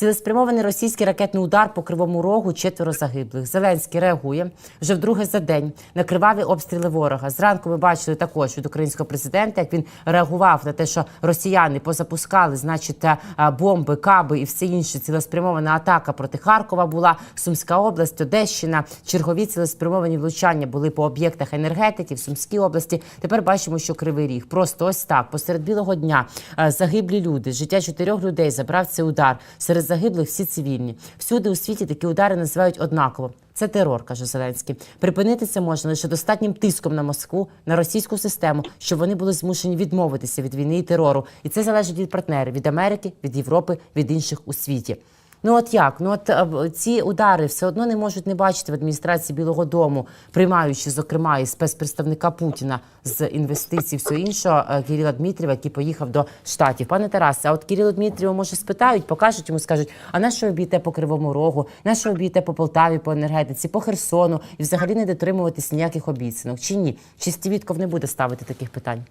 Цілеспрямований російський ракетний удар по кривому рогу, четверо загиблих. Зеленський реагує вже вдруге за день на криваві обстріли ворога. Зранку ми бачили також від українського президента, як він реагував на те, що росіяни позапускали, значить, е, бомби, каби і все інше. Цілеспрямована атака проти Харкова була Сумська область, Одещина. Чергові цілеспрямовані влучання були по об'єктах енергетики в Сумській області. Тепер бачимо, що кривий ріг. Просто ось так посеред білого дня е, загиблі люди. Життя чотирьох людей забрав цей удар. Серед загиблих всі цивільні. Всюди у світі такі удари називають однаково. Це терор, каже Зеленський. Припинити це можна лише достатнім тиском на Москву, на російську систему, щоб вони були змушені відмовитися від війни і терору. І це залежить від партнерів від Америки, від Європи, від інших у світі. Ну от як? Ну от е, ці удари все одно не можуть не бачити в адміністрації Білого Дому, приймаючи, зокрема, і спецпредставника Путіна з інвестицій, все іншого е, Кирила Дмитрієва, який поїхав до штатів. Пане Тарасе, а от Кирило Дмитрієва, може спитають, покажуть йому, скажуть: а на що ви б'єте по Кривому Рогу, на що ви б'єте по Полтаві, по енергетиці, по Херсону і взагалі не дотримуватись ніяких обіцянок? Чи ні? Чи Стівітков не буде ставити таких питань?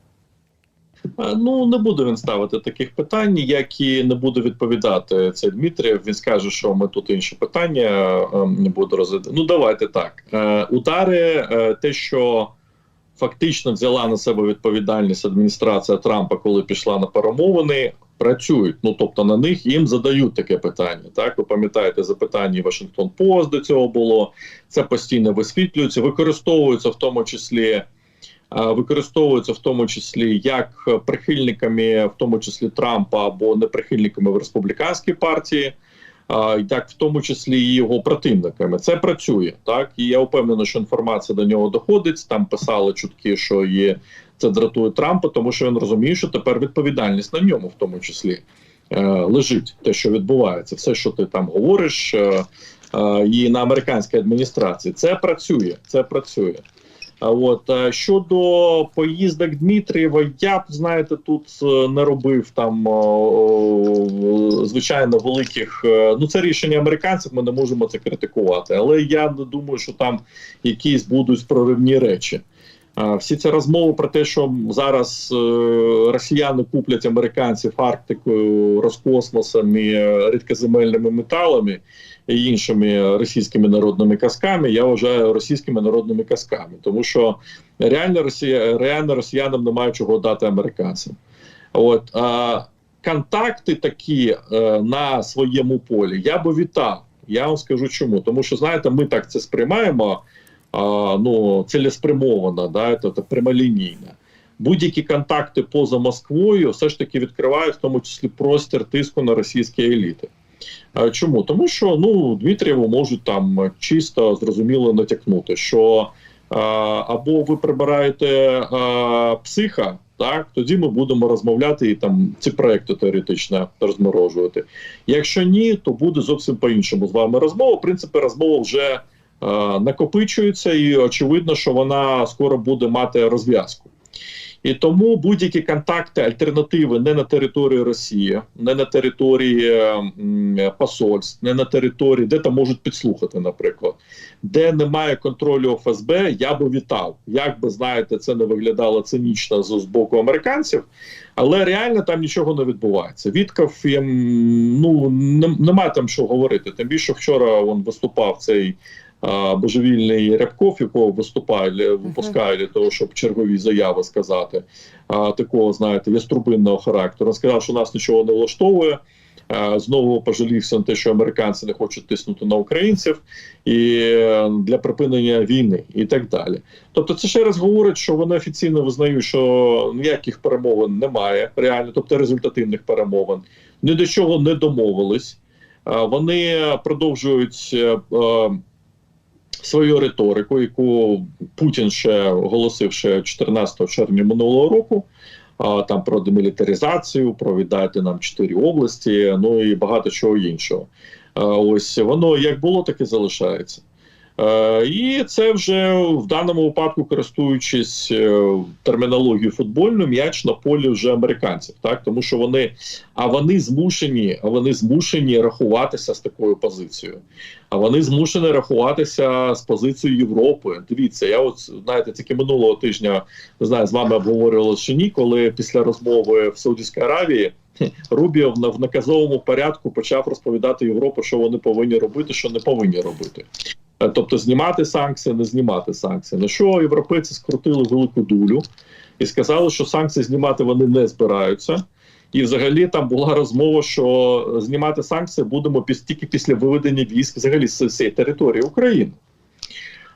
Е, Ну не буде він ставити таких питань, як і не буде відповідати цей Дмитрієв. Він скаже, що ми тут інші питання е, не буду розглядати. Ну давайте так. Е, Удари, е, те, що фактично взяла на себе відповідальність адміністрація Трампа, коли пішла на перемовини. Працюють, ну тобто на них їм задають таке питання. Так, ви пам'ятаєте, запитання Вашингтон Пост до цього було. Це постійно висвітлюється, використовується в тому числі використовуються в тому числі як прихильниками, в тому числі Трампа або неприхильниками в республіканській партії, а, як в тому числі і його противниками. Це працює так. І я впевнений, що інформація до нього доходить. Там писали чутки, що є це дратує Трампа, тому що він розуміє, що тепер відповідальність на ньому, в тому числі. е, Лежить те, що відбувається, все, що ти там говориш, е, е, і на американській адміністрації це працює. Це працює. От е, щодо поїздок Дмитрієва, я б знаєте, тут е, не робив там о, звичайно великих. е, Ну це рішення американців. Ми не можемо це критикувати. Але я не думаю, що там якісь будуть проривні речі. Всі ці розмови про те, що зараз е, росіяни куплять американців Арктикою, Роскосмосом і е, рідкоземельними металами і іншими російськими народними казками, я вважаю російськими народними казками, тому що реально Росія реально росіянам немає чого дати американцям. От а, контакти такі е, на своєму полі я би вітав. Я вам скажу чому. Тому що знаєте, ми так це сприймаємо а, ну цілеспрямовано, да, це, це прямолінійно. Будь-які контакти поза Москвою все ж таки відкривають в тому числі простір тиску на російські еліти. А Чому? Тому що ну Дмитрієву можуть там чисто зрозуміло натякнути, що а, або ви прибираєте а, психа, так тоді ми будемо розмовляти і там ці проекти теоретично розморожувати. Якщо ні, то буде зовсім по-іншому з вами розмова. В принципі, розмова вже а, накопичується, і очевидно, що вона скоро буде мати розв'язку. І тому будь-які контакти, альтернативи не на території Росії, не на території посольств, не на території, де там можуть підслухати, наприклад, де немає контролю ФСБ, я би вітав. Як би знаєте, це не виглядало цинічно з, боку американців, але реально там нічого не відбувається. Вітков ем, ну не, немає там що говорити. Тим більше вчора він виступав цей божевільний Рябков, якого виступає випускає для того, щоб чергові заяви сказати, а, такого знаєте, яструбинного характеру. Він сказав, що нас нічого не влаштовує. Знову пожалівся на те, що американці не хочуть тиснути на українців і е, для припинення війни і так далі. Тобто, це ще раз говорить, що вони офіційно визнають, що ніяких перемовин немає, реально, тобто результативних перемовин, ні до чого не домовились. Вони продовжують. Свою риторику, яку Путін ще оголосив ще 14 червня минулого року. Там про демілітаризацію, про віддати нам чотири області, ну і багато чого іншого. Ось воно як було, так і залишається. Е, і це вже в даному випадку, користуючись е, термінологією футбольною, м'яч на полі вже американців, так тому що вони а вони змушені, а вони змушені рахуватися з такою позицією. А вони змушені рахуватися з позицією Європи. Дивіться, я от знаєте, тільки минулого тижня не знаю, з вами обговорювали чи ні, коли після розмови в Саудівській Аравії Рубіо в на- в наказовому порядку почав розповідати Європі, що вони повинні робити, що не повинні робити. Е, Тобто знімати санкції, не знімати санкції. На що європейці скрутили велику дулю і сказали, що санкції знімати вони не збираються. І взагалі там була розмова, що знімати санкції будемо тільки після виведення військ взагалі з цієї території України.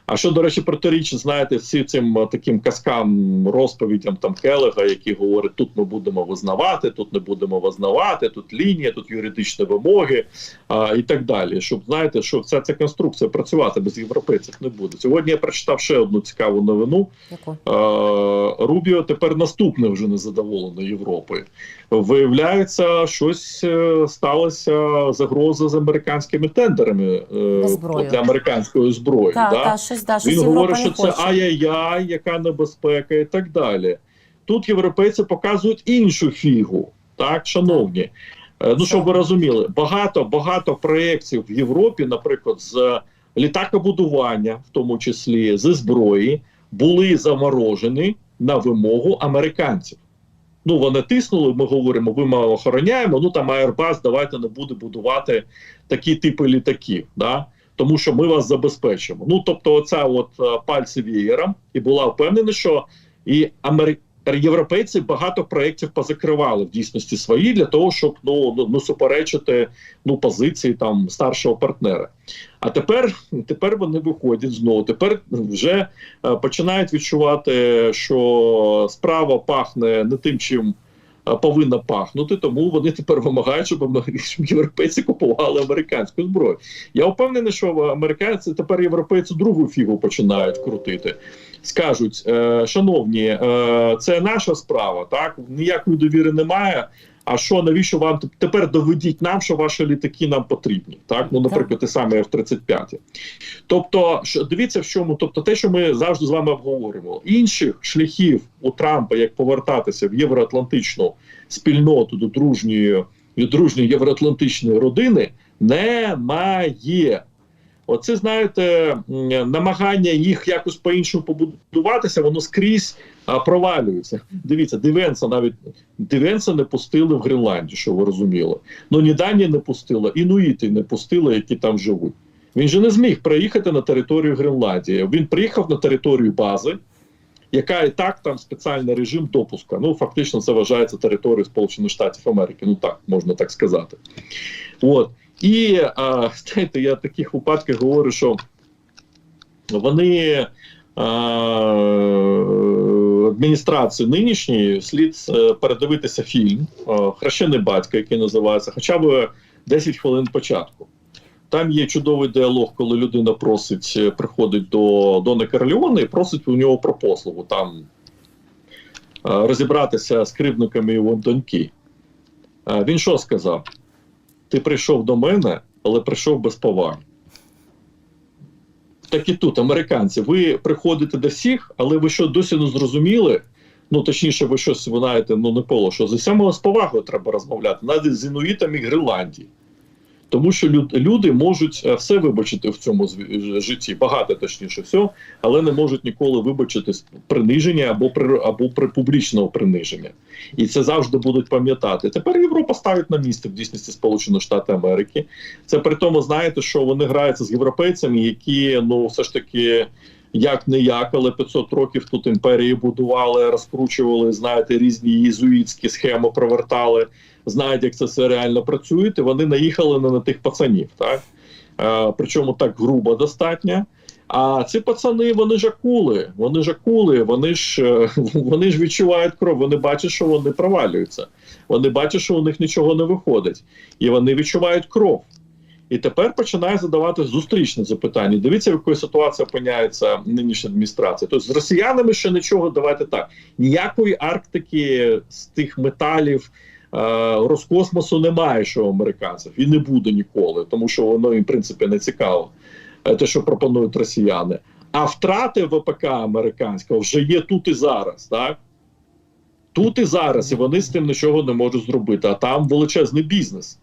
А що, до речі, протирічить, знаєте, всі цим е, таким казкам, розповідям там Келега, які говорять, тут ми будемо визнавати, тут не будемо визнавати, тут лінія, тут юридичні вимоги а, і так далі. Щоб знаєте, що вся ця конструкція працювати без європейців не буде. Сьогодні я прочитав ще одну цікаву новину. Яку? Е, Рубіо тепер наступне вже незадоволений Європою. Виявляється, щось е, сталося загроза з американськими тендерами е, для американської зброї. Так, да? так, щось, да, щось Він говорить, що це ай-яй-яй, яка небезпека, і так далі. Тут європейці показують іншу фігу, так, шановні. Е, Ну, щоб ви розуміли, багато багато проєктів в Європі, наприклад, з літакобудування, в тому числі зі зброї, були заморожені на вимогу американців. Ну, вони тиснули, ми говоримо, ви ми охороняємо. Ну там Airbus, давайте не буде будувати такі типи літаків. Да? Тому що ми вас забезпечимо. Ну тобто, оця от е, пальці вієром, і була впевнена, що і Амери... європейці багато проєктів позакривали в дійсності свої для того, щоб ну, ну, ну суперечити ну позиції там старшого партнера. А тепер, тепер вони виходять знову. Тепер вже е, починають відчувати, що справа пахне не тим, чим повинна пахнути. Тому вони тепер вимагають, щоб, європейці купували американську зброю. Я впевнений, що американці тепер європейці другу фігу починають крутити. Скажуть, е, шановні, е, це наша справа, так ніякої довіри немає. А що навіщо вам тепер доведіть нам, що ваші літаки нам потрібні? Так, ну наприклад, ті самі F-35. Тобто, що дивіться, в чому, тобто, те, що ми завжди з вами обговорювали, інших шляхів у Трампа, як повертатися в євроатлантичну спільноту до дружньої, до дружньої євроатлантичної родини, немає. Оце, знаєте, намагання їх якось по-іншому побудуватися, воно скрізь а, провалюється. Дивіться, Дивенса навіть Дивенса не пустили в Гренландію, що ви розуміли. Ну ні Данія не пустила, інуїти не пустили, які там живуть. Він же не зміг приїхати на територію Гренландії. Він приїхав на територію бази, яка і так там спеціальний режим допуска. Ну, фактично, це вважається територією Сполучених Штатів Америки. Ну так, можна так сказати. От. І а, знаєте, я в таких випадках говорю, що вони а, адміністрації нинішньої слід е, передивитися фільм Хрещений батько, який називається, хоча б 10 хвилин початку. Там є чудовий діалог, коли людина просить, е, приходить до Дона Карліони і просить у нього про послугу там е, розібратися з кривдниками його доньки. Е, Він що сказав? Ти прийшов до мене, але прийшов без поваги. Так і тут, американці, ви приходите до всіх, але ви що досі не зрозуміли? Ну, точніше, ви щось знаєте, ну не поло, що з усіма з повагою треба розмовляти, навіть з інуїтами Гренландії. Тому що люд, люди можуть е, все вибачити в цьому житті, багато точніше все, але не можуть ніколи вибачити приниження або при або при публічного приниження. І це завжди будуть пам'ятати. Тепер Європа ставить на місце в дійсності Сполучені Штати Америки. Це при тому, знаєте, що вони граються з європейцями, які ну все ж таки. Як не як, але 500 років тут імперії будували, розкручували, знаєте, різні єзуїтські схеми провертали, знають, як це все реально працює. І вони наїхали на, на тих пацанів, так е, причому так грубо достатньо. А ці пацани вони ж акули, вони ж акули, вони ж е, вони ж відчувають кров. Вони бачать, що вони провалюються. Вони бачать, що у них нічого не виходить, і вони відчувають кров. І тепер починає задавати зустрічне запитання. Дивіться, в якої ситуації опиняється нинішня адміністрація. Тобто з росіянами ще нічого, давайте так. Ніякої Арктики з тих металів е, Роскосмосу немає, що у американців, і не буде ніколи, тому що воно в принципі не цікаво, е, те, що пропонують росіяни. А втрати ВПК американського вже є тут і зараз, так? Тут і зараз, і вони з тим нічого не можуть зробити. А там величезний бізнес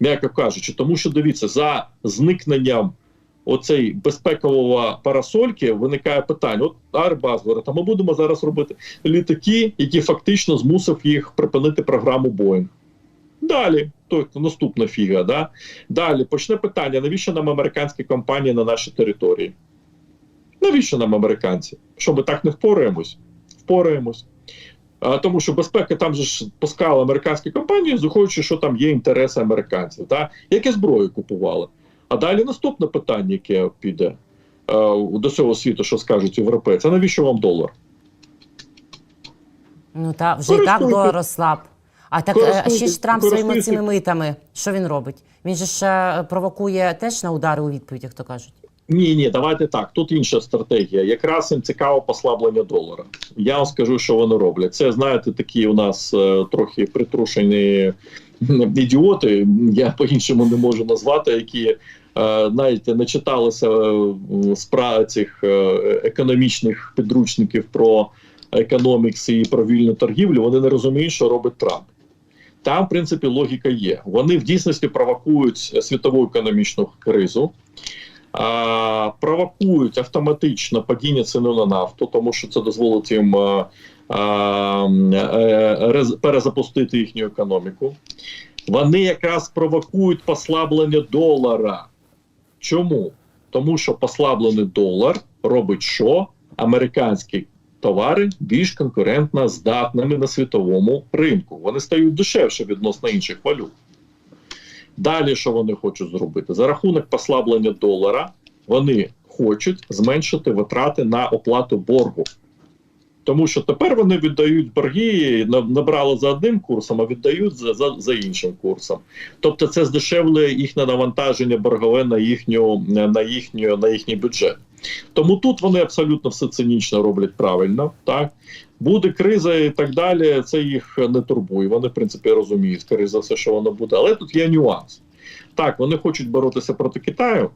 м'яко кажучи, тому що дивіться, за зникненням оцей безпекового парасольки виникає питання: от Airbus говорить, ми будемо зараз робити літаки, які фактично змусив їх припинити програму Boeing. Далі, то наступна фіга. Да? Далі почне питання: навіщо нам американські компанії на нашій території? Навіщо нам американці? Що ми так не впораємось? Впораємось. Тому що безпека там же ж пускали американські компанії, заходячи, що там є інтереси американців. Та? Яке зброю купували? А далі наступне питання, яке піде е, до цього світу, що скажуть європейці, а навіщо вам долар? Ну та вже і так долар ослаб. А так е, а ще ж Трамп своїми цими митами. Що він робить? Він же ж е, провокує теж на удари у відповідь, як то кажуть. Ні, ні, давайте так. Тут інша стратегія. Якраз їм цікаво послаблення долара. Я вам скажу, що вони роблять. Це знаєте, такі у нас е, трохи притрушені ідіоти. Я по-іншому не можу назвати, які е, знаєте, не читалися е, справ цих е, економічних підручників про економікс і про вільну торгівлю. Вони не розуміють, що робить Трамп. Там, в принципі, логіка є. Вони в дійсності провокують світову економічну кризу а, провокують автоматично падіння ціни на нафту, тому що це дозволить їм а, а, е, перезапустити їхню економіку. Вони якраз провокують послаблення долара. Чому? Тому що послаблений долар робить що? Американські товари більш конкурентно здатними на світовому ринку. Вони стають дешевше відносно інших валют. Далі, що вони хочуть зробити? За рахунок послаблення долара, вони хочуть зменшити витрати на оплату боргу. Тому що тепер вони віддають борги, набрали за одним курсом, а віддають за, за, за іншим курсом. Тобто це здешевлює їхнє навантаження боргове на їхню, на, їхню, на їхній бюджет. Тому тут вони абсолютно все цинічно роблять правильно. Так? Буде криза і так далі, це їх не турбує. Вони, в принципі, розуміють, скоріше за все, що воно буде. Але тут є нюанс. Так, вони хочуть боротися проти Китаю,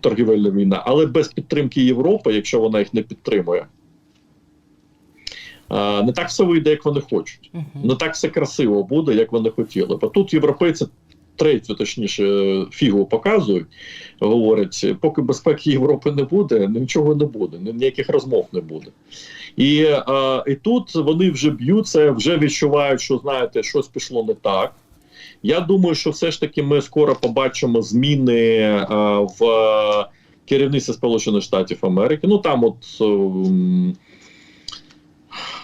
торгівельна війна, але без підтримки Європи, якщо вона їх не підтримує. Не так все вийде, як вони хочуть. Не так все красиво буде, як вони хотіли. Бо тут європейці третю, точніше, фігу показують, говорять, поки безпеки Європи не буде, нічого не буде, ніяких розмов не буде. І, е, і тут вони вже б'ються, вже відчувають, що знаєте, щось пішло не так. Я думаю, що все ж таки ми скоро побачимо зміни е, в керівництві Сполучених Штатів Америки. Ну там, от ем,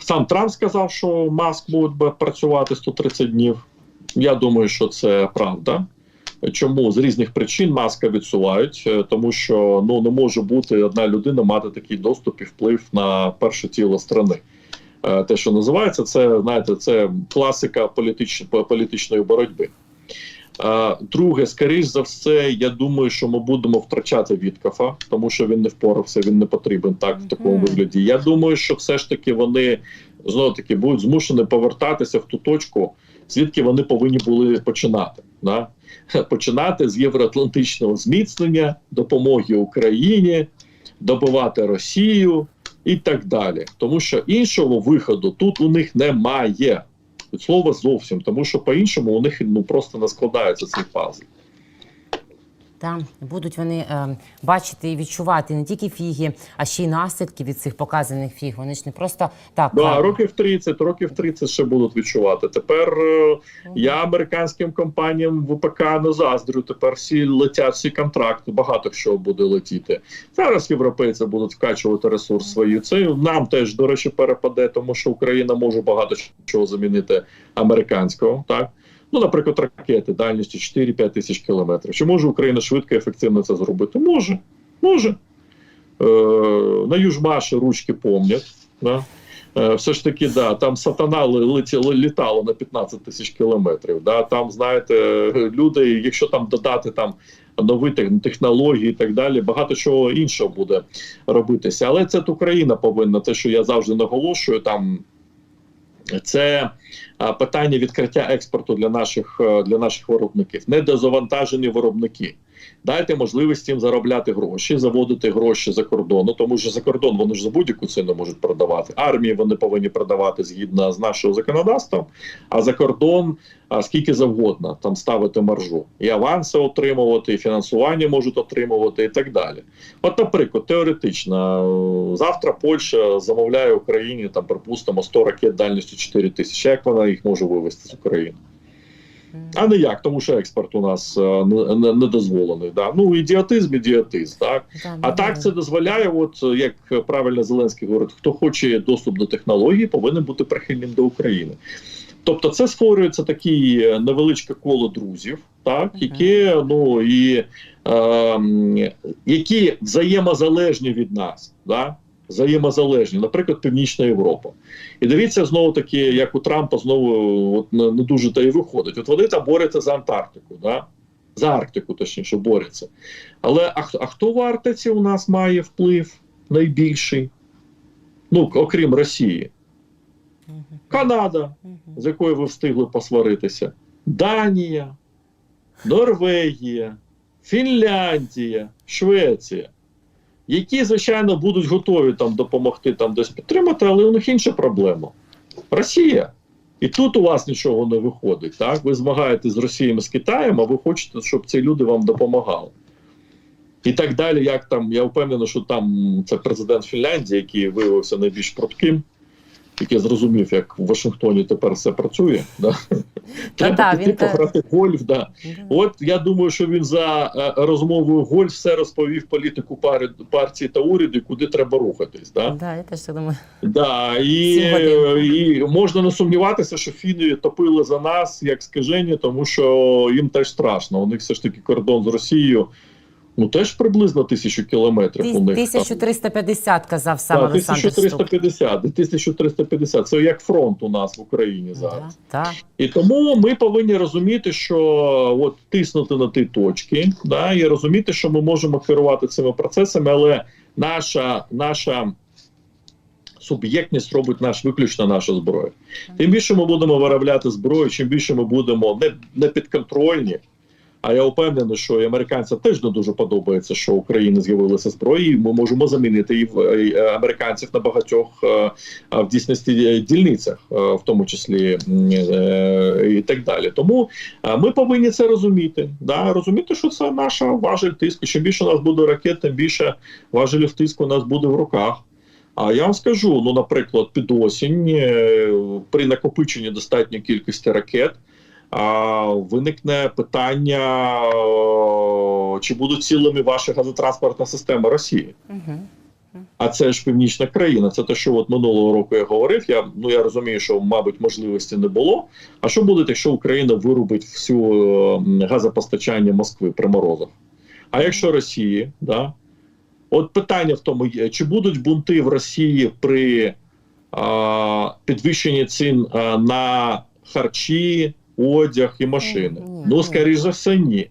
сам Трамп сказав, що Маск буде працювати 130 днів. Я думаю, що це правда. Чому з різних причин маска відсувають, Е, тому що ну не може бути одна людина мати такий доступ і вплив на перше тіло страни. Е, Те, що називається, це знаєте, це класика політич, політичної боротьби. Е, Друге, скоріш за все, я думаю, що ми будемо втрачати Віткафа, тому що він не впорався, він не потрібен так в такому вигляді. Я думаю, що все ж таки вони знову таки будуть змушені повертатися в ту точку, звідки вони повинні були починати. Да? Починати з євроатлантичного зміцнення, допомоги Україні, добивати Росію і так далі. Тому що іншого виходу тут у них немає. Від слова зовсім, тому що по-іншому у них ну просто не складається цей пазл. Там будуть вони е, бачити і відчувати не тільки фіги, а ще й наслідки від цих показаних фіг. Вони ж не просто так. Да, років 30, років 30 ще будуть відчувати. Тепер е, я американським компаніям ВПК не заздрю. Тепер всі летять всі контракти, багато що буде летіти. Зараз європейці будуть вкачувати ресурс свої. Це нам теж до речі перепаде, тому що Україна може багато чого замінити американського. Так ну, наприклад, ракети дальністю 4-5 тисяч кілометрів. Чи може Україна швидко і ефективно це зробити? Може, може. Е, на Южмаші ручки помнять. Да? Е, Все ж таки, да, там сатана летіло літало на 15 тисяч кілометрів. Да? Там, знаєте, люди, якщо там додати там нові технології і так далі, багато чого іншого буде робитися. Але це Україна повинна, те, що я завжди наголошую, там це питання відкриття експорту для наших е, для наших виробників, недозавантажені виробники. Дайте можливість їм заробляти гроші, заводити гроші за кордону, тому що за кордон вони ж за будь-яку ціну можуть продавати. Армії вони повинні продавати згідно з нашого законодавством, а за кордон а, скільки завгодно там ставити маржу. І аванси отримувати, і фінансування можуть отримувати, і так далі. От, наприклад, теоретично, завтра Польща замовляє Україні там, припустимо, 100 ракет дальністю 4 тисячі. Як вона їх може вивезти з України? А не як, тому що експорт у нас е, не, не, не дозволений. Да? Ну, ідіотизм, ідіотизм. Так? Да, А так це дозволяє, от як правильно Зеленський говорить, хто хоче доступ до технології, повинен бути прихильним до України. Тобто, це створюється такі е, невеличке коло друзів, так які ну і е, які взаємозалежні від нас, да? Взаємозалежні, наприклад, Північна Європа. І дивіться знову таки, як у Трампа знову от не, дуже та й виходить. От вони там борються за Антарктику, да? за Арктику, точніше, борються. Але а, а хто в Арктиці у нас має вплив найбільший? Ну, окрім Росії, Канада, з якою ви встигли посваритися, Данія, Норвегія, Фінляндія, Швеція, які, звичайно, будуть готові там допомогти там десь підтримати, але у них інша проблема. Росія. І тут у вас нічого не виходить. Так? Ви змагаєтесь з Росією з Китаєм, а ви хочете, щоб ці люди вам допомагали. І так далі, як там, я впевнений, що там це президент Фінляндії, який виявився найбільш прутким, який зрозумів, як в Вашингтоні тепер все працює. Да? Треба да, піти він пограти гольф. Да. От я думаю, що він за е, розмовою гольф все розповів політику пари, партії та уряду, куди треба рухатись. Да? Да, я теж так думаю. Да, і, і можна не сумніватися, що фіни топили за нас як скажені, тому що їм теж страшно. У них все ж таки кордон з Росією. Ну теж приблизно тисячу кілометрів. у них там. 1350 казав сам Так, Олександр 1350, 1350. Це як фронт у нас в Україні зараз. Да, Так. І тому ми повинні розуміти, що от тиснути на ті точки, да, і розуміти, що ми можемо керувати цими процесами, але наша, наша суб'єктність робить наш виключно наша зброя. Тим більше ми будемо виробляти зброю, чим більше ми будемо не, не підконтрольні. А я впевнений, що і американцям теж не дуже подобається, що в Україні з'явилася зброя, ми можемо замінити і в- е, американців на багатьох е, е, в дійсності е, дільницях, е, в тому числі е, і так далі. Тому е, ми повинні це розуміти. Да? Розуміти, що це наша важель тиску. Чим більше у нас буде ракет, тим більше важелів тиску у нас буде в руках. А я вам скажу: ну, наприклад, під осінь е, при накопиченні достатньої кількості ракет. Виникне питання, чи будуть цілими ваша газотранспортна система Росії. Угу. А це ж північна країна. Це те, що от минулого року я говорив. Я ну я розумію, що мабуть можливості не було. А що буде, якщо Україна вирубить всю газопостачання Москви при морозах? А якщо Росії, да? От питання в тому, є, чи будуть бунти в Росії при а, підвищенні цін а, на харчі, одяг і машини? Ну, скоріш за все, ні.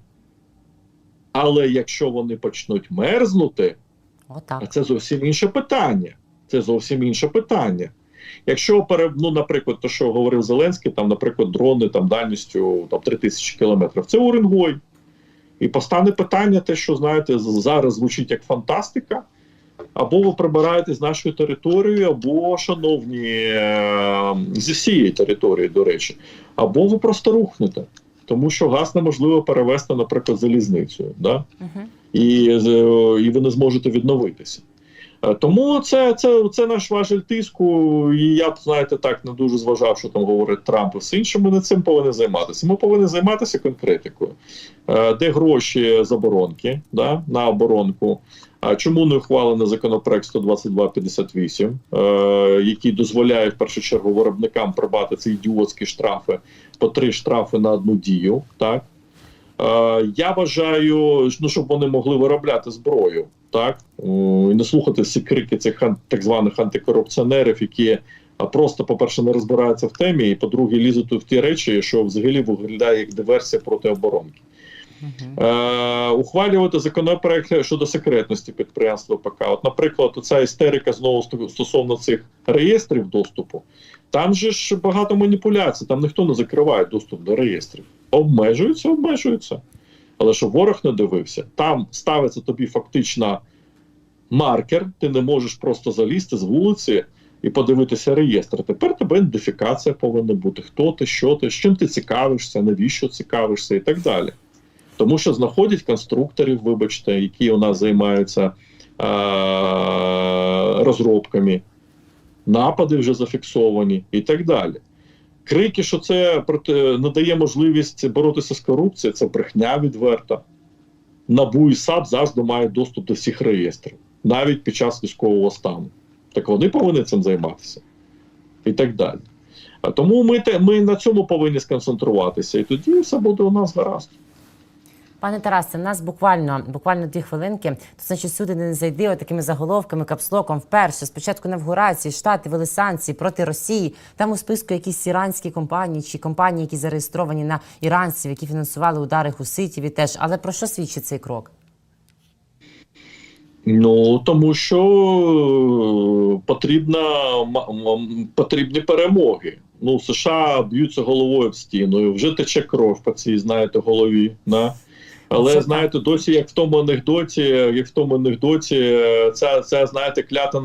Але якщо вони почнуть мерзнути, а це зовсім інше питання. Це зовсім інше питання. Якщо ну, наприклад, то, що говорив Зеленський, там, наприклад, дрони там дальністю там 3000 кілометрів, це Уренгой. І постане питання, те, що знаєте, зараз звучить як фантастика. Або ви прибираєте з нашої території, або, шановні, е, зі всієї території, до речі, або ви просто рухнете. Тому що газ неможливо перевести, наприклад, залізницею. Да? Угу. і, і ви не зможете відновитися. Е, Тому це, це, це наш важель тиску, і я б, знаєте, так не дуже зважав, що там говорить Трамп і все інше. Ми не цим повинні займатися. Ми повинні займатися конкретикою. Е, Де гроші заборонки да, на оборонку? А чому не ухвалений законопроект 12258, е, який дозволяє в першу чергу виробникам прибати ці ідіотські штрафи по три штрафи на одну дію? Так Е, я вважаю, ну, щоб вони могли виробляти зброю, так О, і не слухати всі крики цих так званих антикорупціонерів, які а, просто, по-перше, не розбираються в темі, і по-друге, лізуть в ті речі, що взагалі виглядає як диверсія проти оборонки. Е, ухвалювати законопроект щодо секретності підприємства ПК. От, наприклад, ця істерика знову стосовно цих реєстрів доступу. Там же ж багато маніпуляцій, там ніхто не закриває доступ до реєстрів. Обмежуються, обмежуються. Але щоб ворог не дивився, там ставиться тобі фактично маркер, ти не можеш просто залізти з вулиці і подивитися реєстр. Тепер тебе ідентифікація повинна бути. Хто ти, що ти, з чим ти цікавишся, навіщо цікавишся і так далі. Тому що знаходять конструкторів, вибачте, які у нас займаються е- розробками, напади вже зафіксовані і так далі. Крики, що це надає можливість боротися з корупцією, це брехня відверта. НАБУ і САП завжди мають доступ до всіх реєстрів, навіть під час військового стану. Так вони повинні цим займатися. І так далі. Тому ми, ми на цьому повинні сконцентруватися, і тоді все буде у нас гаразд. Пане Тарасе, в нас буквально буквально дві хвилинки. То значить, сюди не зайди отакими заголовками, капслоком. Вперше спочатку інавгурації штати вели санкції проти Росії. Там у списку якісь іранські компанії чи компанії, які зареєстровані на іранців, які фінансували удари гуситів і теж. Але про що свідчить цей крок? Ну тому що е, потрібна потрібні перемоги. Ну, США б'ються головою в стіну, вже тече кров по цій, знаєте, голові. Да? Але Це знаєте, досі як в тому анекдоті, як в тому анекдоті, це, це знаєте, клята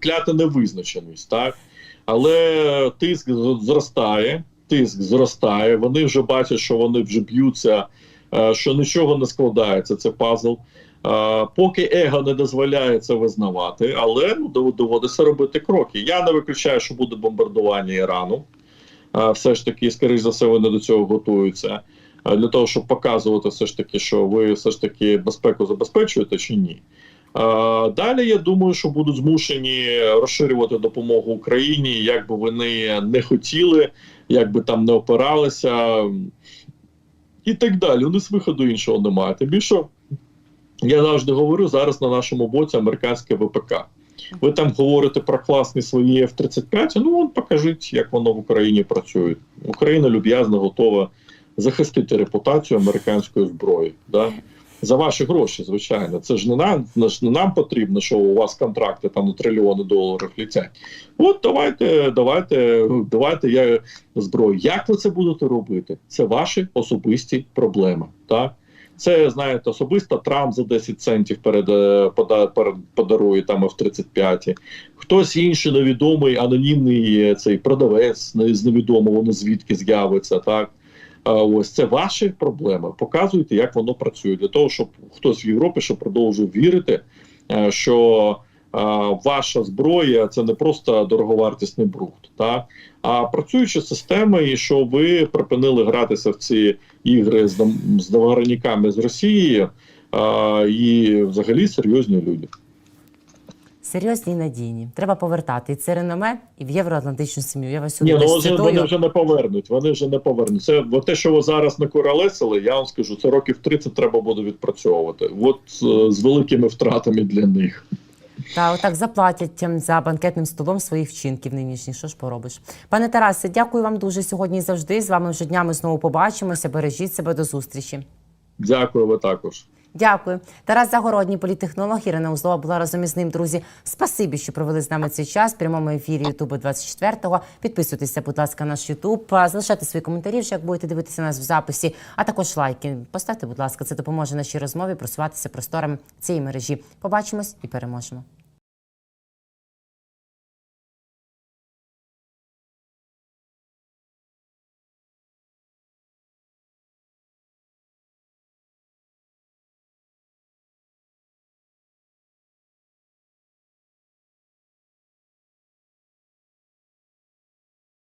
клята невизначеність, так? Але тиск зростає, тиск зростає. Вони вже бачать, що вони вже б'ються, е, що нічого не складається. Це пазл. Е, Поки его не дозволяє це визнавати, але ну, доводиться робити кроки. Я не виключаю, що буде бомбардування Ірану. Е, Все ж таки, скоріш за все, вони до цього готуються. Е, Для того, щоб показувати все ж таки, що ви все ж таки безпеку забезпечуєте чи ні. Е, Далі я думаю, що будуть змушені розширювати допомогу Україні, як би вони не хотіли, як би там не опиралися, і так далі. У них виходу іншого немає. Тим більше я завжди говорю зараз на нашому боці американське ВПК. Ви там говорите про класні свої F-35, ну от покажіть, як воно в Україні працює. Україна люб'язно готова захистити репутацію американської зброї. Да? За ваші гроші, звичайно. Це ж не нам, не нам потрібно, що у вас контракти там на трильйони доларів летять. От давайте, давайте, давайте я зброю. Як ви це будете робити? Це ваші особисті проблеми. Так? Це, знаєте, особисто Трамп за 10 центів перед, е, перед подарує там F-35. Хтось інший невідомий, анонімний е, цей продавець з невідомого, не звідки з'явиться. Так? А ось це ваші проблеми. Показуйте, як воно працює, для того, щоб хтось в Європі ще продовжив вірити, е, що е, ваша зброя це не просто дороговартісний брухт, так? а працюючі системи, і що ви припинили гратися в ці ігри з, з з Росією, і взагалі серйозні люди. Серйозні і надійні. Треба повертати і це реноме, і в євроатлантичну сім'ю. Я вас Ні, ну десь вони вже не повернуть. Вони вже не повернуть. Це бо те, що ви зараз накуралесили, я вам скажу, це років 30 треба буде відпрацьовувати. От е, з великими втратами для них. Та отак заплатять за банкетним столом своїх вчинків нинішніх. Що ж поробиш? Пане Тарасе, дякую вам дуже сьогодні і завжди. З вами вже днями знову побачимося. Бережіть себе до зустрічі. Дякую, також. Дякую. Тарас Загородній, політтехнолог, Ірина Узлова була разом із ним. Друзі, спасибі, що провели з нами цей час в прямому ефірі Ютубу 24-го. Підписуйтеся, будь ласка, на наш Ютуб. Залишайте свої коментарі, вже як будете дивитися нас в записі, а також лайки. Поставте, будь ласка, це допоможе нашій розмові просуватися просторами цієї мережі. Побачимось і переможемо.